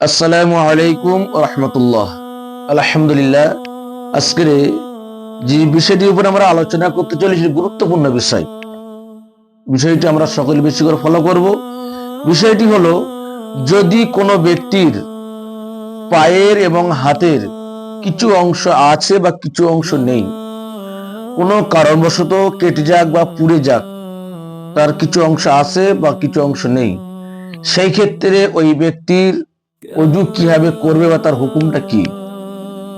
আসসালামু আলাইকুম রহমতুল্লাহ আলহামদুলিল্লাহ, আজকের যে বিষয়টির উপর আমরা আলোচনা করতে চলেছি, গুরুত্বপূর্ণ বিষয়। বিষয়টি আমরা সকলে বেশি করে ফলো করব। বিষয়টি হলো, যদি কোনো ব্যক্তির পায়ের এবং হাতের কিছু অংশ আছে বা কিছু অংশ নেই, কোনো কারণবশত কেটে যাক বা পুড়ে যাক, তার কিছু অংশ আছে বা কিছু অংশ নেই সেই ক্ষেত্রে ওই ব্যক্তির অজু কীভাবে করবে বা তার হুকুমটা কি?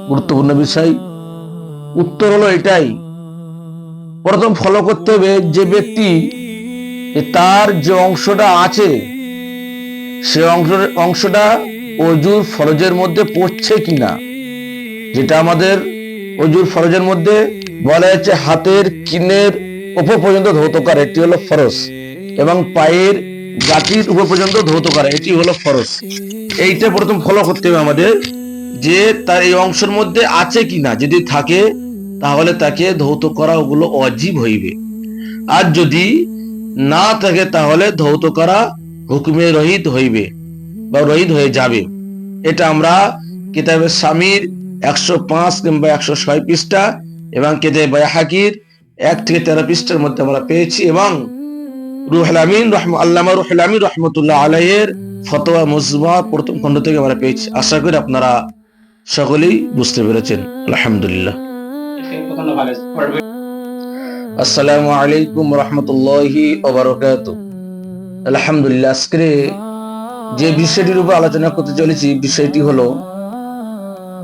গুরুত্বপূর্ণ বিষয়। উত্তর হলো এটাই। প্রথম ফলো করতে হবে যে ব্যক্তি তার যে অংশটা আছে, সে অংশ অংশটা অজুর ফরজের মধ্যে পড়ছে কিনা? যেটা আমাদের অজুর ফরজের মধ্যে বলা হচ্ছে হাতের কিনের উপর পর্যন্ত ধৌত এটি হলো ফরজ। এবং পায়ের গাঁটির উপর পর্যন্ত ধৌত করা, এটি হলো ফরজ। এইটা প্রথম ফলো করতে হবে আমাদের যে তার এই অংশের মধ্যে আছে কিনা, যদি থাকে, তাহলে তাকে ধৌত করা ওগুলো অজীব হইবে। আর যদি না থাকে, তাহলে ধৌত করা হুকুমে রহিত হইবে বা রহিত হয়ে যাবে। এটা আমরা কিতাবের স্বামীর একশো পাঁচ কিংবা একশো ছয় পৃষ্ঠা এবং কেতাব বায়াহাকির এক থেকে তেরো পৃষ্ঠার মধ্যে আমরা পেয়েছি এবং রুহুল আমিন রহম, আল্লামা রুহুল রহমতুল্লাহ আলাইয়ের ফতোয়া মুজমা প্রথম খণ্ড থেকে আমরা পেয়েছি। আশা করি আপনারা সকলেই বুঝতে পেরেছেন। আলহামদুলিল্লাহ। আসসালামু আলাইকুম রহমতুল্লাহি ওবরকাত আলহামদুলিল্লাহ, আজকে যে বিষয়টির উপর আলোচনা করতে চলেছি, বিষয়টি হলো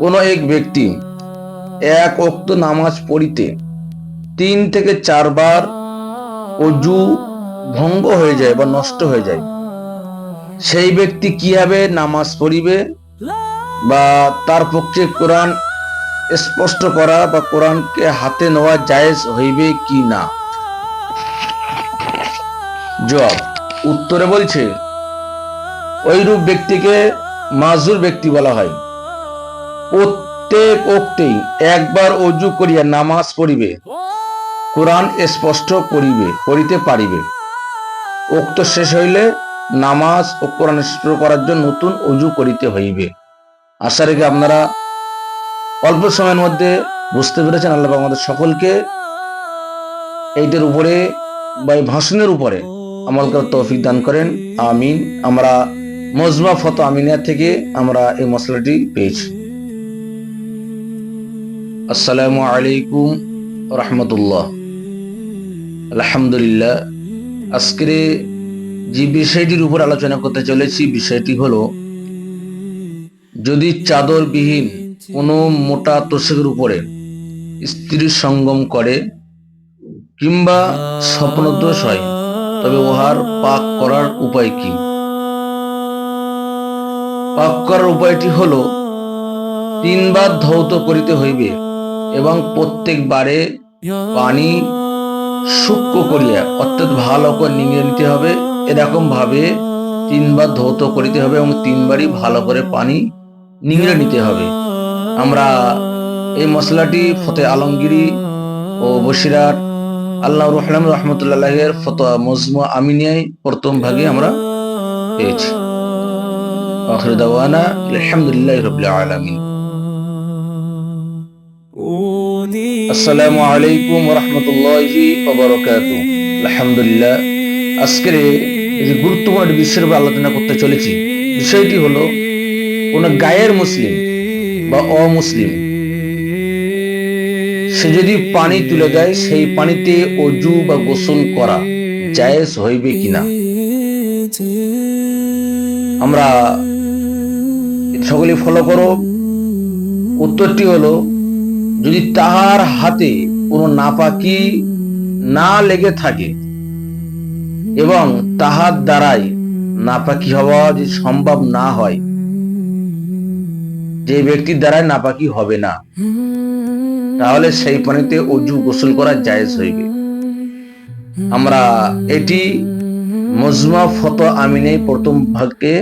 কোন এক ব্যক্তি এক অক্ত নামাজ পড়িতে তিন থেকে চারবার অজু ভঙ্গ হয়ে যায় বা নষ্ট হয়ে যায়। সেই ব্যক্তি কীভাবে নামাজ পড়িবে বা তার পক্ষে কোরআন স্পষ্ট করা বা কোরআনকে হাতে নেওয়া জায়েজ হইবে কি না? জবাব, উত্তরে বলছে ওইরূপ ব্যক্তিকে মাজুর ব্যক্তি বলা হয়। প্রত্যেক ওক্তেই একবার অজু করিয়া নামাজ পড়িবে, কোরআন স্পষ্ট করিবে করিতে পারিবে। উক্ত শেষ হইলে নামাজ ও কোরআন স্পষ্ট করার জন্য নতুন অজু করিতে হইবে। আশা রেখে আপনারা অল্প সময়ের মধ্যে বুঝতে পেরেছেন আল্লাহ আমাদের সকলকে এইটার উপরে বা এই ভাষণের উপরে আমল তৌফিক দান করেন। আমিন। আমরা মজমা ফত আমিনিয়া থেকে আমরা এই মশলাটি পেয়েছি। আসসালামু আলাইকুম রহমতুল্লাহ। আলহামদুলিল্লাহ। আজকের যে বিষয়টির উপর আলোচনা করতে চলেছি, বিষয়টি হলো, যদি চাদরবিহীন কোনো মোটা তোষের উপরে স্ত্রীর সঙ্গম করে কিংবা স্বপ্নদোষ হয়, তবে উহার পাক করার উপায় কি? পাক করার উপায়টি হলো, তিনবার ধৌত করিতে হইবে এবং প্রত্যেকবারে পানি সূক্ষ্ম করিয়া, অর্থাৎ ভালো করে নিংড়ে নিতে হবে, এরকম ভাবে তিনবার ধৌত করিতে হবে এবং তিনবারই ভালো করে পানি নিংড়ে নিতে হবে। আমরা এই মশলাটি ফতে আলমগিরি ও বসিরার আল্লাহ রহলাম রহমতুল্লাহের ফতোয়া মজমু আমিনিয়ায় প্রথম ভাগে আমরা পেয়েছি। আখির দাওয়ানা, আলহামদুলিল্লাহ রাব্বিল আলামিন। আসসালামু আলাইকুম রহমতুল্লাহি আলহামদুলিল্লাহ আজকের এই গুরুত্বপূর্ণ বিষয়ের উপর আলোচনা করতে চলেছি, বিষয়টি হলো কোন গায়ের মুসলিম বা অমুসলিম, সে যদি পানি তুলে দেয়, সেই পানিতে অজু বা গোসল করা জায়েজ হইবে কিনা? আমরা সকলে ফলো করো। উত্তরটি হলো যদি তাহার হাতে কোনো নাপাকি না লেগে থাকে এবং তাহার দ্বারাই নাপাকি হওয়া যদি সম্ভব না হয়, যে ব্যক্তির দ্বারাই নাপাকি হবে না, তাহলে সেই পানিতে অজু গোসল করা জায়েজ হইবে। আমরা এটি মজমা ফত আমিনে প্রথম ভাগকে